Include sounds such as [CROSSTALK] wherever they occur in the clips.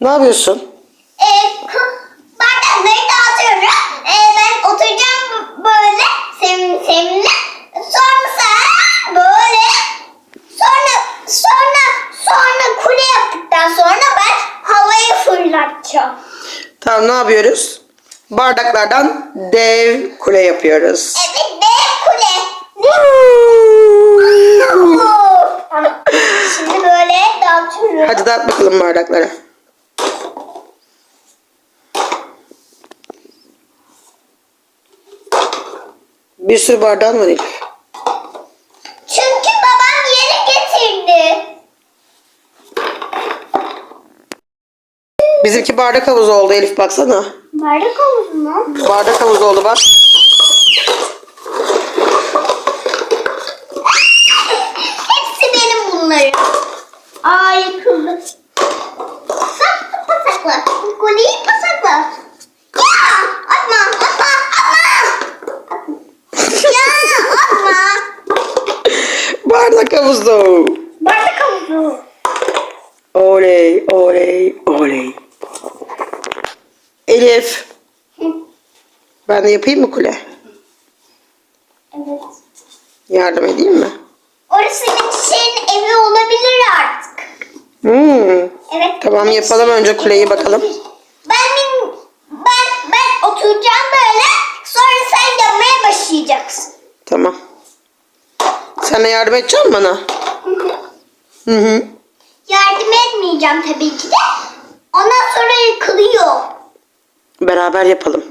Ne yapıyorsun? E, bardakları dağıtıyorum. E, ben oturacağım böyle sevimli sevimli. Sonra sen böyle sonra sonra sonra kule yaptıktan sonra ben havayı fırlatacağım. Tamam ne yapıyoruz? Bardaklardan dev kule yapıyoruz. Evet dev kule. Şimdi böyle dağıtıyorum. Hadi dağıt bakalım bardakları. Bir sürü bardağın var Elif. Çünkü babam yeni getirdi. Bizimki bardak havuzu oldu Elif baksana. Bardak havuzu mu? Bardak havuzu oldu bak. Hepsi benim bunların. Aa yıkıldı. Sakla pasakla. Kuleyi pasakla. Ya atma atma atma. Ya atma. Bardak havuzu. Bardak havuzu. Oley oley oley. Elif. Ben de yapayım mı kule? Evet. Yardım edeyim mi? Orası şeyin evi olabilir artık. Hmm. Evet. Tamam, yapalım önce kuleyi bakalım. Ben ben ben oturacağım böyle. Sonra sen yapmaya başlayacaksın. Tamam. Sen de yardım edeceksin bana. [LAUGHS] Hı hı. Yardım etmeyeceğim tabii ki de. Ondan sonra yıkılıyor. Beraber yapalım.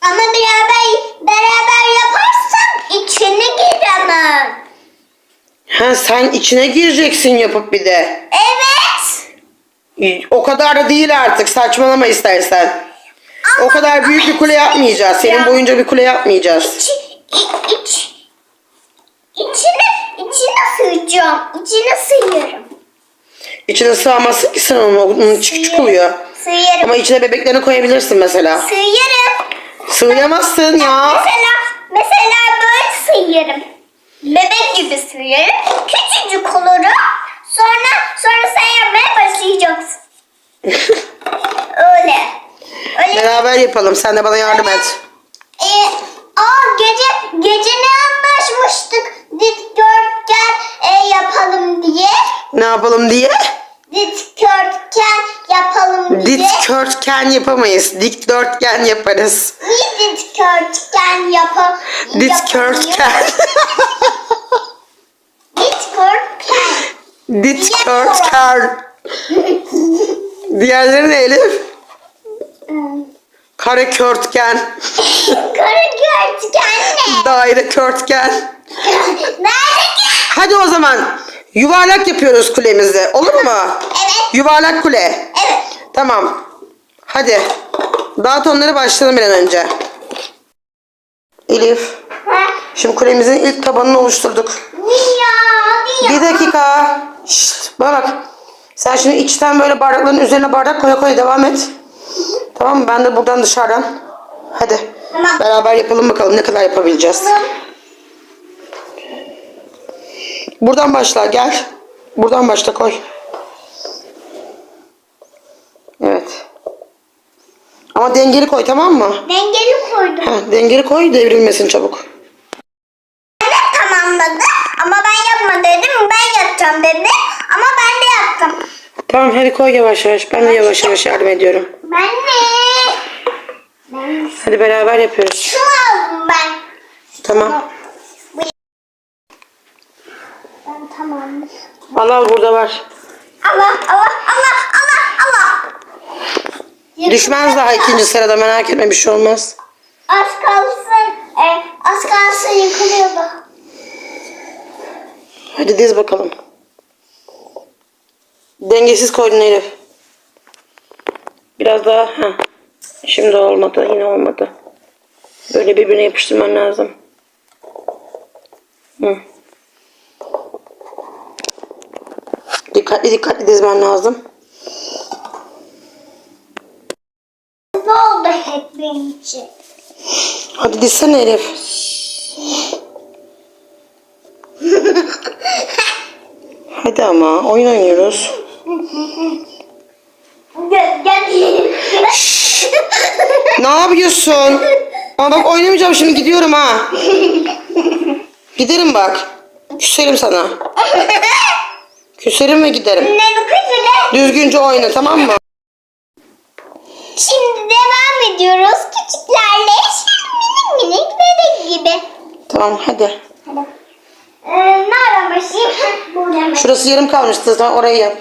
Ama beraber beraber yaparsan içine giremem. Ha sen içine gireceksin yapıp bir de. Evet. O kadar da değil artık. Saçmalama istersen. O kadar büyük bir kule yapmayacağız. Senin boyunca bir kule yapmayacağız. İç, iç, iç. İçine, içine sığacağım. İçine sığıyorum. İçine sığamazsın ki sen onu. Onun küçük küçük oluyor. Sığıyorum. Ama içine bebeklerini koyabilirsin mesela. Sığıyorum. Sığamazsın ya. Mesela, mesela böyle sığıyorum. Bebek gibi sığıyorum. Küçücük olurum. Sonra, sonra sen yapmaya başlayacaksın. [LAUGHS] Öyle. Öyle. Beraber yapalım. Sen de bana yardım et. Ee, aa gece gece ne anlaşmıştık? Dikdörtgen e, yapalım diye. Ne yapalım diye? Dikdörtgen yapalım diye. Dikdörtgen yapamayız. Dikdörtgen yaparız. Niye dikdörtgen yapa Dikdörtgen. [LAUGHS] Dikdörtgen. Dikdörtgen. Diğerleri ne Elif? Kare körtgen. [LAUGHS] Kara dikdörtgen ne? Daire körtgen. Ki? Hadi o zaman yuvarlak yapıyoruz kulemizi. Olur mu? Evet. Yuvarlak kule. Evet. Tamam. Hadi. Dağıt onları başlayalım bir an önce. Elif. Ha? Şimdi kulemizin ilk tabanını oluşturduk. Niye? Niye? Bir dakika. Şşt, bana bak. Sen şimdi içten böyle bardakların üzerine bardak koya koya devam et. Tamam mı? Ben de buradan dışarıdan. Hadi. Tamam. Beraber yapalım bakalım ne kadar yapabileceğiz. Buradan başla gel. Buradan başla koy. Evet. Ama dengeli koy tamam mı? Dengeli koydum. Heh, dengeli koy devrilmesin çabuk. Ben de tamamladım ama ben yapma dedim. Ben yapacağım dedi ama ben de yaptım. Tamam hadi koy yavaş yavaş. Ben de yavaş yavaş yardım ediyorum. Ben de. Ben Hadi beraber yapıyoruz. şunu aldım ben. Tamam. Ben tamam. Al burada var. Allah Allah Allah Allah Allah. Düşmez daha ikinci sırada merak etme bir şey olmaz. Az kalsın. E, az kalsın yıkılıyordu. Hadi diz bakalım. Dengesiz koydun Elif. Biraz daha. Heh. Şimdi olmadı. Yine olmadı. Böyle birbirine yapıştırman lazım. Hı. Dikkatli dikkatli dizmen lazım. Ne oldu hep benim için? Hadi dizsene Elif. Hadi ama oyun oynuyoruz. Gel gel. Ne yapıyorsun? Ama bak oynamayacağım şimdi gidiyorum ha. Giderim bak. Küserim sana. Küserim ve giderim. Düzgünce oyna tamam mı? Şimdi devam ediyoruz küçüklerle. Şimdi minik minik bebek gibi. Tamam hadi. Hadi. Ee, nereden başlayayım? Şurası yarım kalmıştı. Sen orayı yap.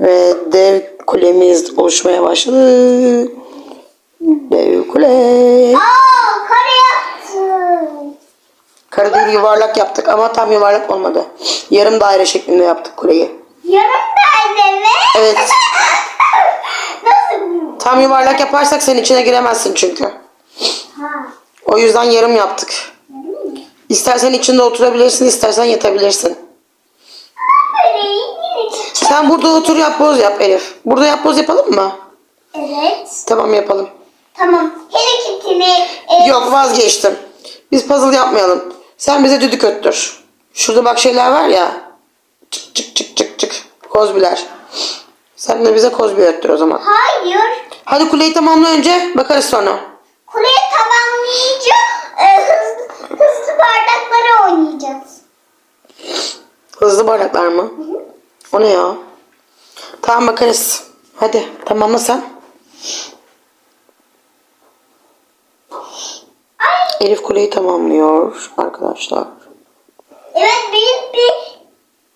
Ve dev kulemiz oluşmaya başladı. Dev kule. Aa. Kare değil yuvarlak yaptık ama tam yuvarlak olmadı. Yarım daire şeklinde yaptık kuleyi. Yarım daire mi? Evet. [LAUGHS] Nasıl? Tam yuvarlak yaparsak sen içine giremezsin çünkü. Ha. O yüzden yarım yaptık. İstersen içinde oturabilirsin, istersen yatabilirsin. Sen burada otur yap boz yap Elif. Burada yap boz yapalım mı? Evet. Tamam yapalım. Tamam. Hello Kitty'ni e, Yok vazgeçtim. Biz puzzle yapmayalım. Sen bize düdük öttür. Şurada bak şeyler var ya. Çık çık çık çık çık. Kozbiler. Sen de bize kozbi öttür o zaman. Hayır. Hadi kuleyi tamamla önce bakarız sonra. Kuleyi tamamlayınca e, hızlı, hızlı bardakları oynayacağız. Hızlı bardaklar mı? O ne ya? Tamam bakarız. Hadi tamamla sen. Ay. Elif kuleyi tamamlıyor arkadaşlar. Evet büyük bir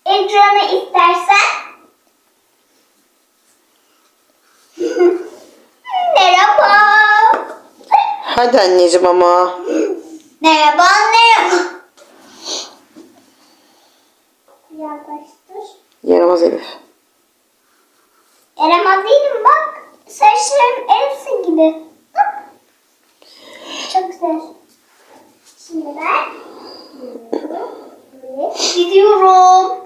ekranı istersen. [LAUGHS] Merhaba. Hadi anneciğim ama. Merhaba merhaba. Yaklaştır. Yaramaz Elif. Yaramaz değilim bak. Saçlarım elbise gibi. Güzel. Şimdi ben gidiyorum.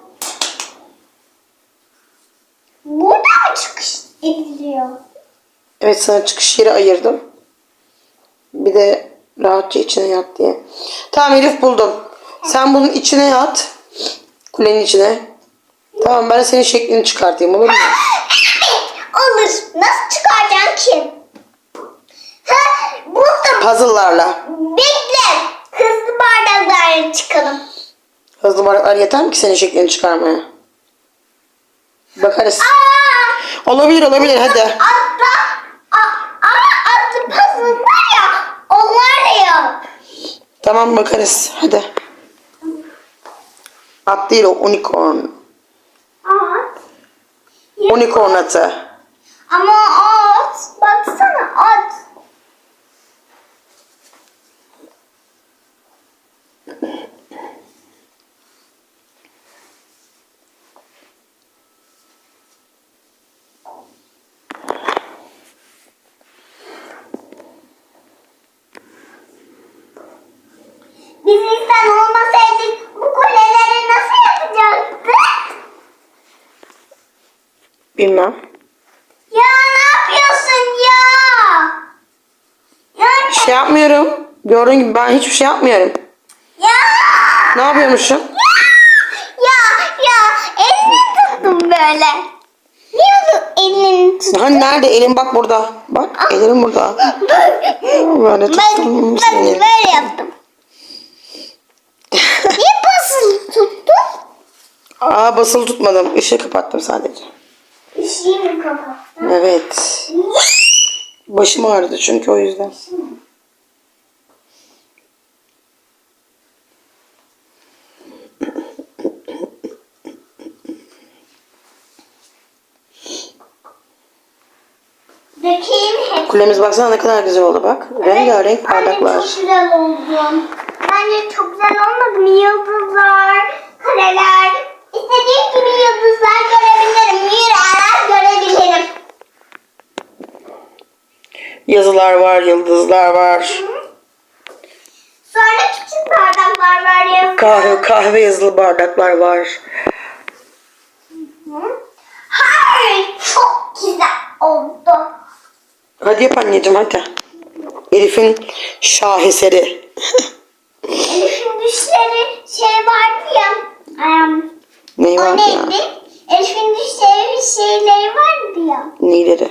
Burada mı çıkış ediliyor? Evet sana çıkış yeri ayırdım. Bir de rahatça içine yat diye. Tamam Elif buldum. Sen bunun içine yat. Kulenin içine. Tamam ben de senin şeklini çıkartayım olur mu? [LAUGHS] Olur. Nasıl çıkaracaksın ki? Buldum. Puzzle'larla. Bekle. Hızlı bardaklara çıkalım. Hızlı bardaklar yeter mi ki senin şeklini çıkarmaya? Bakarız. Aa! Olabilir olabilir hadi. Atla. Ama atlı puzzle var ya. Onlar da yap. Tamam bakarız hadi. At değil o unicorn. At. Unicorn atı. Ama at. Baksana at. Biz insan olmasaydık bu kuleleri nasıl yapacaktık? Bilmem. Ya ne yapıyorsun ya? Ya Bir şey yapmıyorum. Gördüğün gibi ben hiçbir şey yapmıyorum. ya Ne yapıyormuşum? ya ya elini tuttum böyle. Niye bu elini tuttum? Hani nerede? Elim bak burada. Bak elim burada. Böyle Ben, tuttum ben seni. böyle yaptım. Niye basılı tuttun? Aa basılı tutmadım. Işığı kapattım sadece. Mı kapattın? Evet. Başım ağrıdı çünkü o yüzden. Kulemiz baksana ne kadar güzel oldu bak. Rengarenk Anne çok güzel oldu. Bence çok güzel olmadı mı? Yıldızlar, kareler. İstediğim gibi yıldızlar görebilirim. Yazılar var, yıldızlar var. Sonra küçük bardaklar var yazılar. Kahve, kahve yazılı bardaklar var. Hayır, çok güzel oldu. Hadi yap anneciğim hadi. Elif'in şaheseri. Elif'in düşleri şey vardı ya. Neyi o var ya? neydi? Elif'in düşleri şeyleri vardı ya. Neyleri?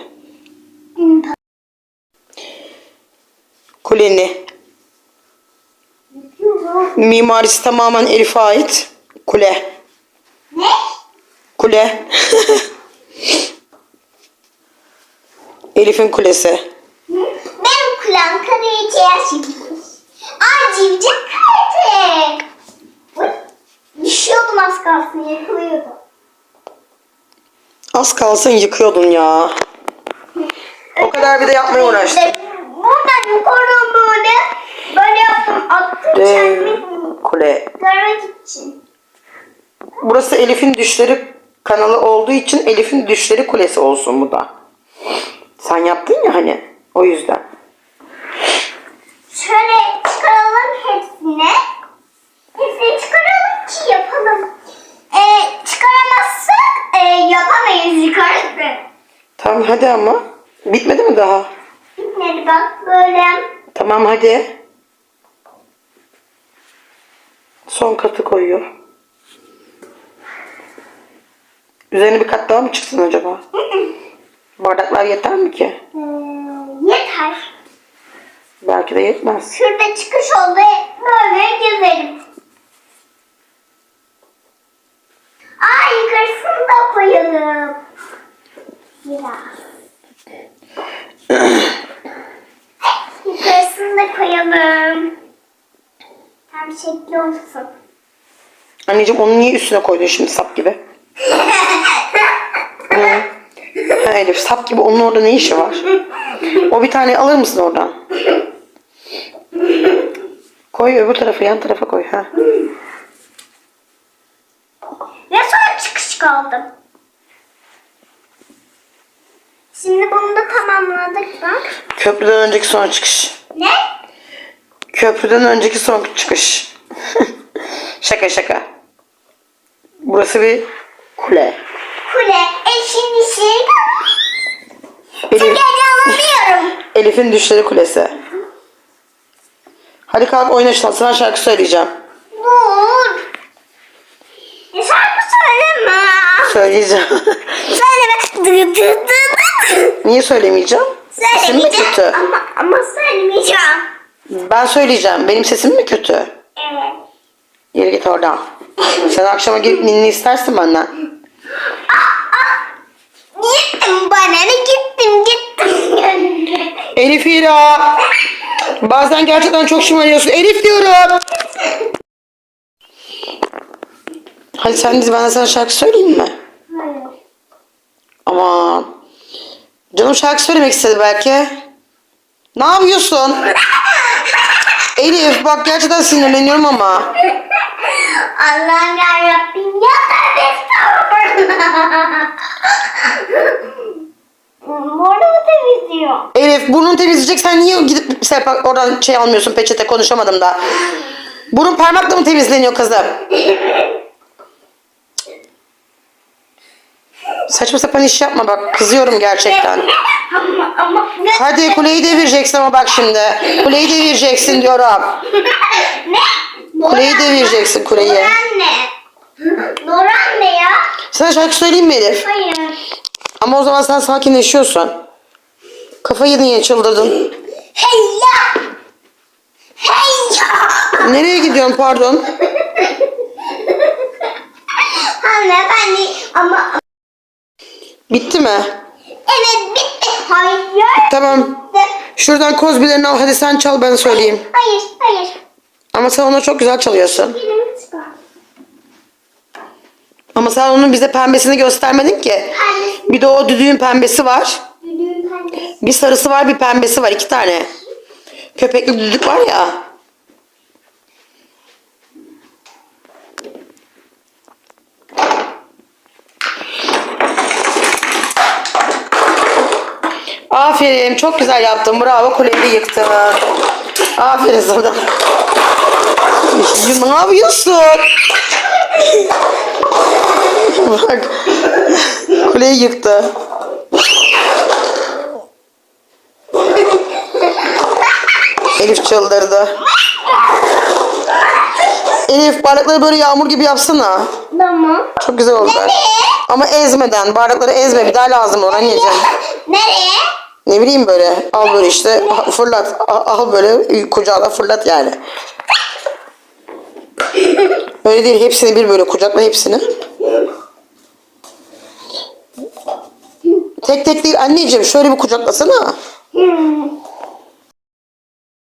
Hmm, Kuleni. Mimarisi tamamen Elif'e ait. Kule. Ne? Kule. Elif'in kulesi. Benim kulağım kraliçe yaşamış. Aa civciv. Uy, Düşüyordum az kalsın yakılıyordum. Az kalsın yıkıyordun ya. O kadar bir de yapmaya uğraştım. Buradan yukarıdan böyle böyle yaptım. Attım Dev kendimi kule. görmek için. Burası Elif'in düşleri kanalı olduğu için Elif'in düşleri kulesi olsun bu da. Sen yaptın ya hani. O yüzden. Şöyle çıkaralım hepsini. Hepsini çıkaralım ki yapalım. Ee, çıkaramazsak e, yapamayız yukarıda. Tamam hadi ama. Bitmedi mi daha? Bitmedi bak böyle. Tamam hadi. Son katı koyuyor. Üzerine bir kat daha mı çıksın acaba? [LAUGHS] Bardaklar yeter mi ki? Ee, yeter. Belki de yetmez. Şurada çıkış oldu. Böyle gezelim. Aa yukarısını da koyalım. Biraz. yukarısını da koyalım. Tam şekli olsun. Anneciğim onu niye üstüne koydun şimdi sap gibi? [LAUGHS] Hı. Ha Elif sap gibi onun orada ne işi var? O bir tane alır mısın oradan? Koy öbür tarafa yan tarafa koy. Ha. Ve sonra çıkış kaldım. Şimdi bunu da tamamladık bak. Köprüden önceki son çıkış. Ne? Köprüden önceki son çıkış. [LAUGHS] şaka şaka. Burası bir kule. Kule. E şimdi şey Elif. [LAUGHS] Elif'in düşleri kulesi. Hadi kalk oyna şuna. Sana şarkı söyleyeceğim. Dur. E şarkı söyleme. Söyleyeceğim. [LAUGHS] Söyleme. Niye söylemeyeceğim? Sesim mi Söylemeyeceğim kötü? ama, ama söylemeyeceğim. Ben söyleyeceğim. Benim sesim mi kötü? Yürü git oradan. Sen akşama gelip ninni istersin benden. Gittim bana ne gittim gittim. Elif İra. Bazen gerçekten çok şımarıyorsun. Elif diyorum. Hadi sen diz ben de sana şarkı söyleyeyim mi? Hayır. Aman. Canım şarkı söylemek istedi belki. Ne yapıyorsun? Elif bak gerçekten sinirleniyorum ama. Allah'ım yarabbim ya tövbe estağfurullah. Burnumu temizliyor. Elif burnunu temizleyeceksen niye gidip Serpak oradan şey almıyorsun peçete konuşamadım da. Burun parmakla mı temizleniyor kızım? Saçma sapan iş yapma bak kızıyorum gerçekten. Ama ama Hadi kuleyi devireceksin ama bak şimdi. Kuleyi devireceksin diyorum. ne? Kuleyi Nora- devireceksin kuleyi. Nora anne. Nora anne ya. Sana şarkı söyleyeyim mi Elif? Hayır. Ama o zaman sen sakinleşiyorsun. Kafayı niye çıldırdın? Hey ya. Hey ya. Nereye gidiyorsun pardon? Hanımefendi ama Bitti mi? evet bitti. Hayır. Tamam. Şuradan kozbilerini al hadi sen çal ben söyleyeyim. Hayır hayır. Ama sen onu çok güzel çalıyorsun. Ama sen onun bize pembesini göstermedin ki. Bir de o düdüğün pembesi var. Bir sarısı var bir pembesi var iki tane. Köpekli düdük var ya. Aferin çok güzel yaptın bravo kuleyi yıktın. Aferin sana. Ne yapıyorsun? Bak kuleyi yıktı. Elif çıldırdı. Elif bardakları böyle yağmur gibi yapsana. Tamam. Çok güzel oldu. Ne? Ama ezmeden. Bardakları ezme. Bir daha lazım olur anneciğim. Nereye? Ne bileyim böyle. Al böyle işte. Fırlat. Al, al böyle kucağına fırlat yani. Öyle değil. Hepsini bir böyle kucakla hepsini. Tek tek değil anneciğim. Şöyle bir kucaklasana.